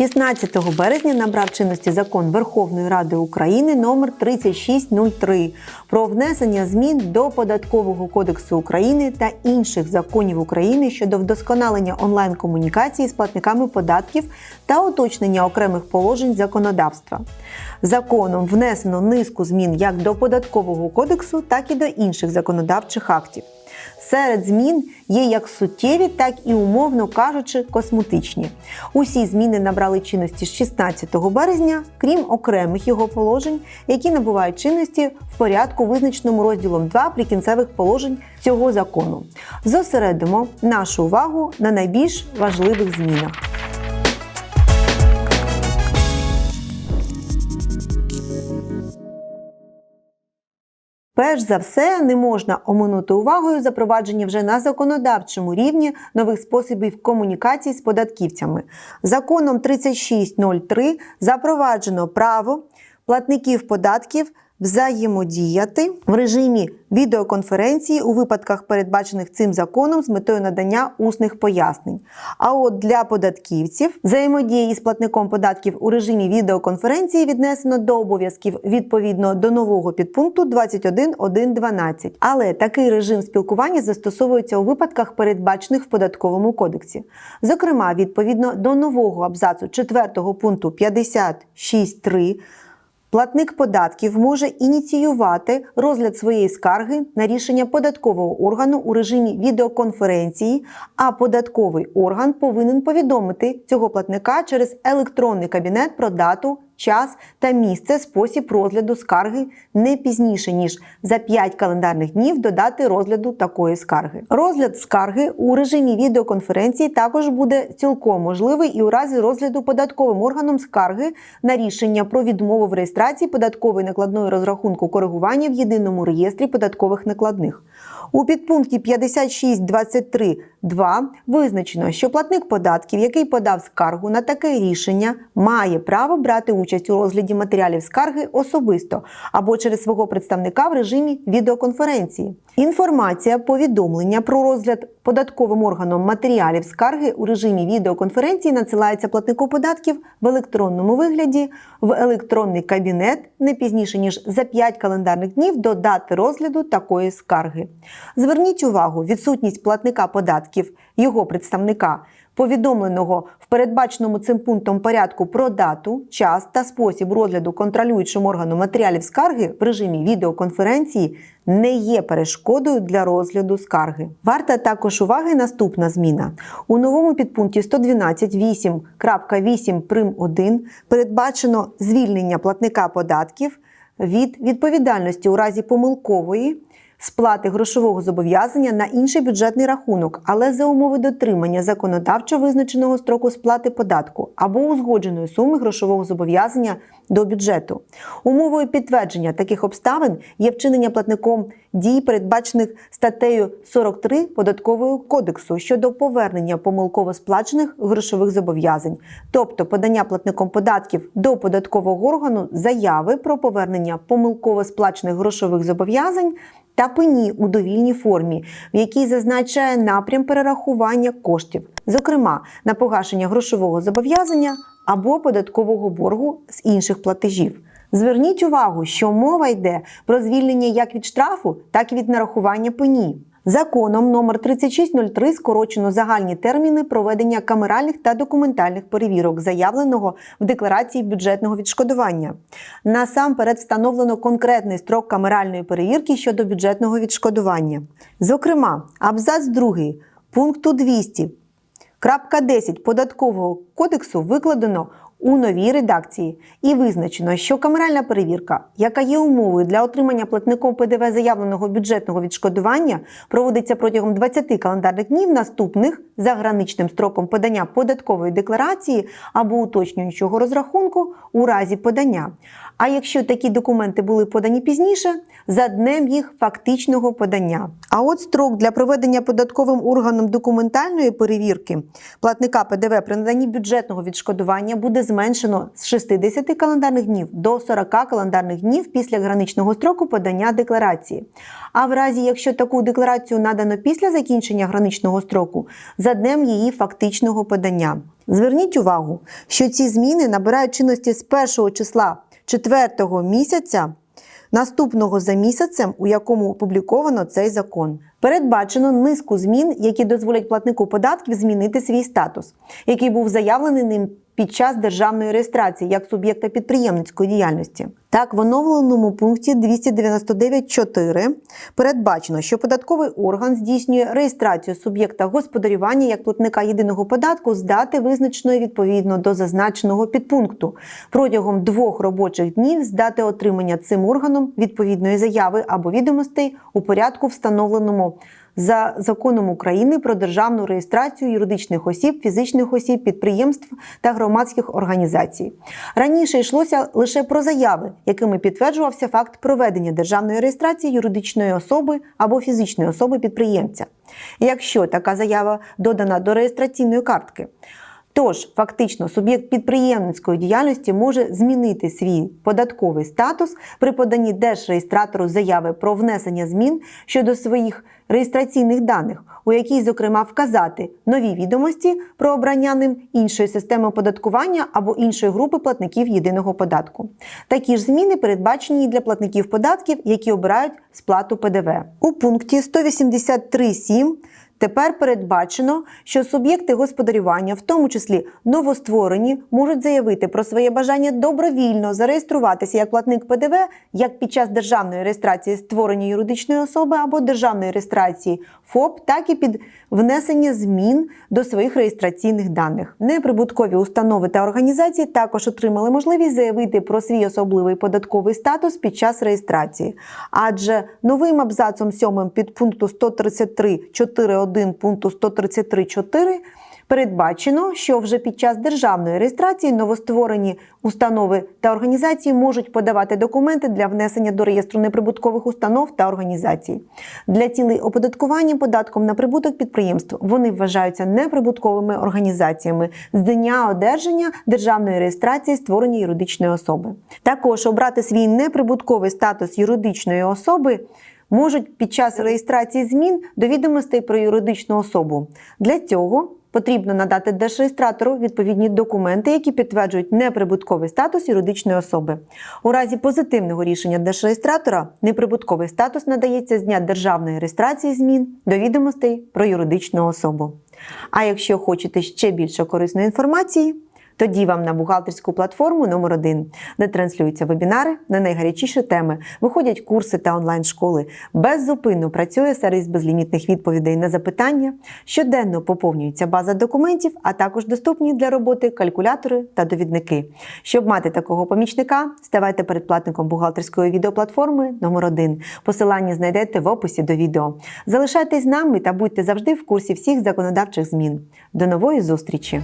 16 березня набрав чинності закон Верховної Ради України номер 3603 про внесення змін до Податкового кодексу України та інших законів України щодо вдосконалення онлайн-комунікації з платниками податків та уточнення окремих положень законодавства. Законом внесено низку змін як до Податкового кодексу, так і до інших законодавчих актів. Серед змін є як суттєві, так і умовно кажучи, косметичні. Усі зміни набрали чинності з 16 березня, крім окремих його положень, які набувають чинності в порядку, визначеному розділом 2 прикінцевих положень цього закону. Зосередимо нашу увагу на найбільш важливих змінах. Перш за все, не можна оминути увагою запровадження вже на законодавчому рівні нових способів комунікації з податківцями. Законом 3603 запроваджено право платників податків взаємодіяти в режимі відеоконференції у випадках, передбачених цим законом з метою надання усних пояснень. А от для податківців взаємодії з платником податків у режимі відеоконференції віднесено до обов'язків відповідно до нового підпункту 21.1.12. Але такий режим спілкування застосовується у випадках, передбачених в податковому кодексі. Зокрема, відповідно до нового абзацу 4 пункту 56.3 Платник податків може ініціювати розгляд своєї скарги на рішення податкового органу у режимі відеоконференції, а податковий орган повинен повідомити цього платника через електронний кабінет про дату, час та місце спосіб розгляду скарги не пізніше ніж за 5 календарних днів до дати розгляду такої скарги. Розгляд скарги у режимі відеоконференції також буде цілком можливий і у разі розгляду податковим органом скарги на рішення про відмову в реєстрації податкової накладної розрахунку коригування в єдиному реєстрі податкових накладних. У підпункті 56.23.2 визначено, що платник податків, який подав скаргу на таке рішення, має право брати участь у розгляді матеріалів скарги особисто або через свого представника в режимі відеоконференції. Інформація повідомлення про розгляд податковим органом матеріалів скарги у режимі відеоконференції надсилається платнику податків в електронному вигляді в електронний кабінет не пізніше ніж за 5 календарних днів до дати розгляду такої скарги. Зверніть увагу, відсутність платника податків, його представника, повідомленого в передбаченому цим пунктом порядку про дату, час та спосіб розгляду контролюючим органом матеріалів скарги в режимі відеоконференції не є перешкодою для розгляду скарги. Варта також уваги наступна зміна. У новому підпункті 112.8.8 прим 1 передбачено звільнення платника податків від відповідальності у разі помилкової сплати грошового зобов'язання на інший бюджетний рахунок, але за умови дотримання законодавчо визначеного строку сплати податку або узгодженої суми грошового зобов'язання до бюджету. Умовою підтвердження таких обставин є вчинення платником дій, передбачених статтею 43 податкового кодексу щодо повернення помилково сплачених грошових зобов'язань, тобто подання платником податків до податкового органу заяви про повернення помилково сплачених грошових зобов'язань та пені у довільній формі, в якій зазначає напрям перерахування коштів, зокрема на погашення грошового зобов'язання або податкового боргу з інших платежів. Зверніть увагу, що мова йде про звільнення як від штрафу, так і від нарахування пені. Законом номер 3603 скорочено загальні терміни проведення камеральних та документальних перевірок, заявленого в декларації бюджетного відшкодування. Насамперед встановлено конкретний строк камеральної перевірки щодо бюджетного відшкодування. Зокрема, абзац 2 пункту 200 Крапка 10 податкового кодексу викладено у новій редакції і визначено, що камеральна перевірка, яка є умовою для отримання платником ПДВ заявленого бюджетного відшкодування, проводиться протягом 20 календарних днів наступних за граничним строком подання податкової декларації або уточнюючого розрахунку у разі подання. А якщо такі документи були подані пізніше, за днем їх фактичного подання. А от строк для проведення податковим органом документальної перевірки платника ПДВ при наданні бюджетного відшкодування буде зменшено з 60 календарних днів до 40 календарних днів після граничного строку подання декларації. А в разі, якщо таку декларацію надано після закінчення граничного строку, за днем її фактичного подання. Зверніть увагу, що ці зміни набирають чинності з першого числа четвертого місяця наступного за місяцем, у якому опубліковано цей закон. Передбачено низку змін, які дозволять платнику податків змінити свій статус, який був заявлений ним під час державної реєстрації як суб'єкта підприємницької діяльності. Так, в оновленому пункті 299.4 передбачено, що податковий орган здійснює реєстрацію суб'єкта господарювання як платника єдиного податку з дати, визначеної відповідно до зазначеного підпункту, протягом двох робочих днів з дати отримання цим органом відповідної заяви або відомостей у порядку, встановленому за законом України про державну реєстрацію юридичних осіб, фізичних осіб, підприємств та громадських організацій. Раніше йшлося лише про заяви, якими підтверджувався факт проведення державної реєстрації юридичної особи або фізичної особи підприємця, якщо така заява додана до реєстраційної картки. Тож, фактично, суб'єкт підприємницької діяльності може змінити свій податковий статус при поданні держреєстратору заяви про внесення змін щодо своїх реєстраційних даних, у якій, зокрема, вказати нові відомості про обрання ним іншої системи оподаткування або іншої групи платників єдиного податку. Такі ж зміни передбачені для платників податків, які обирають сплату ПДВ. У пункті 183.7 Тепер передбачено, що суб'єкти господарювання, в тому числі новостворені, можуть заявити про своє бажання добровільно зареєструватися як платник ПДВ як під час державної реєстрації створення юридичної особи або державної реєстрації ФОП, так і під внесення змін до своїх реєстраційних даних. Неприбуткові установи та організації також отримали можливість заявити про свій особливий податковий статус під час реєстрації, адже новим абзацом 7 підпункту 133.4.1 пункту 133.4 Передбачено, що вже під час державної реєстрації новостворені установи та організації можуть подавати документи для внесення до реєстру неприбуткових установ та організацій. Для цілей оподаткування податком на прибуток підприємств вони вважаються неприбутковими організаціями з дня одержання державної реєстрації створення юридичної особи. Також обрати свій неприбутковий статус юридичної особи. Можуть під час реєстрації змін до відомостей про юридичну особу. Для цього потрібно надати держреєстратору відповідні документи, які підтверджують неприбутковий статус юридичної особи. У разі позитивного рішення держреєстратора неприбутковий статус надається з дня державної реєстрації змін до відомостей про юридичну особу. А якщо хочете ще більше корисної інформації, тоді вам на бухгалтерську платформу номер 1 де транслюються вебінари на найгарячіші теми, виходять курси та онлайн-школи. Беззупинно працює сервіс безлімітних відповідей на запитання, щоденно поповнюється база документів, а також доступні для роботи калькулятори та довідники. Щоб мати такого помічника, ставайте передплатником бухгалтерської відеоплатформи номер 1 Посилання знайдете в описі до відео. Залишайтесь з нами та будьте завжди в курсі всіх законодавчих змін. До нової зустрічі!